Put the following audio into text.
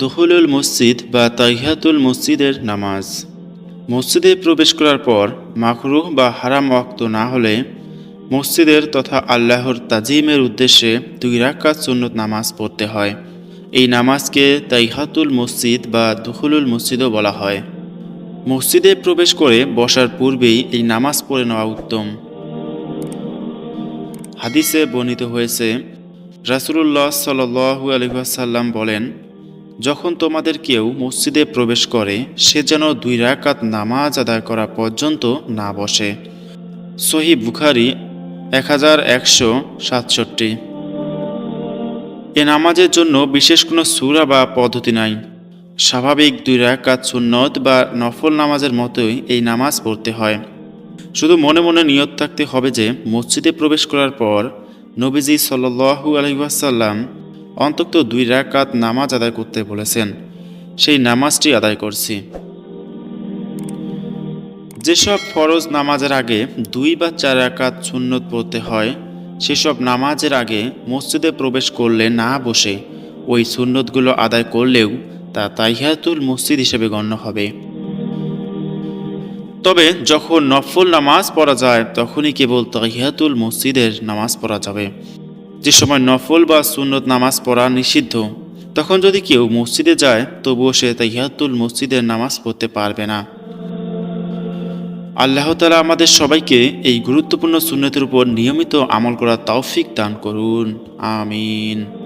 দখলুল মসজিদ বা তাহিয়াতুল মসজিদের নামাজ। মসজিদে প্রবেশ করার পর মাকরুহ বা হারাম ওয়াক্ত না হলে মসজিদের তথা আল্লাহর তাজিমের উদ্দেশ্যে দুই রাকাত সুন্নত নামাজ পড়তে হয়। এই নামাজকে তাইহাতুল মসজিদ বা দখলুল মসজিদও বলা হয়। মসজিদে প্রবেশ করে বসার পূর্বেই এই নামাজ পড়ে নেওয়া উত্তম। হাদিসে বর্ণিত হয়েছে, রাসুলুল্লাহ সাল্লু আলহাসাল্লাম বলেন যখন তোমাদের কেউ মসজিদে প্রবেশ করে, সে যেন দুই রাকাত নামাজ আদায় করা পর্যন্ত না বসে। সহি বুখারি এক হাজার একশো সাতষট্টি। এ নামাজের জন্য বিশেষ কোনো সুরা বা পদ্ধতি নাই। স্বাভাবিক দুই রাকাত সুন্নত বা নফল নামাজের মতোই এই নামাজ পড়তে হয়। শুধু মনে মনে নিয়ত থাকতে হবে যে, মসজিদে প্রবেশ করার পর নবীজি সাল্লু আলহিহাসাল্লাম অন্তত দুই রাকাত নামাজ আদায় করতে বলেছেন। সেই নামাজটি আদায় করছি। যেসব ফরজ নামাজের আগে দুই বা চার রাকাত সুন্নত পড়তে হয়, সেসব নামাজের আগে মসজিদে প্রবেশ করলে না বসে ওই সুন্নতগুলো আদায় করলেও তা তাইহাতুল মসজিদ হিসেবে গণ্য হবে। তবে যখন নফল নামাজ পড়া যায়, তখনই কেবল তাহিয়াতুল মসজিদের নামাজ পড়া যাবে। যে সময় নফল বা সুন্নত নামাজ পড়া নিষিদ্ধ, তখন যদি কেউ মসজিদে যায়, তবুও সে তাহিয়াতুল মসজিদের নামাজ পড়তে পারবে না। আল্লাহ তালা আমাদের সবাইকে এই গুরুত্বপূর্ণ সুন্নতের উপর নিয়মিত আমল করা তৌফিক দান করুন। আমিন।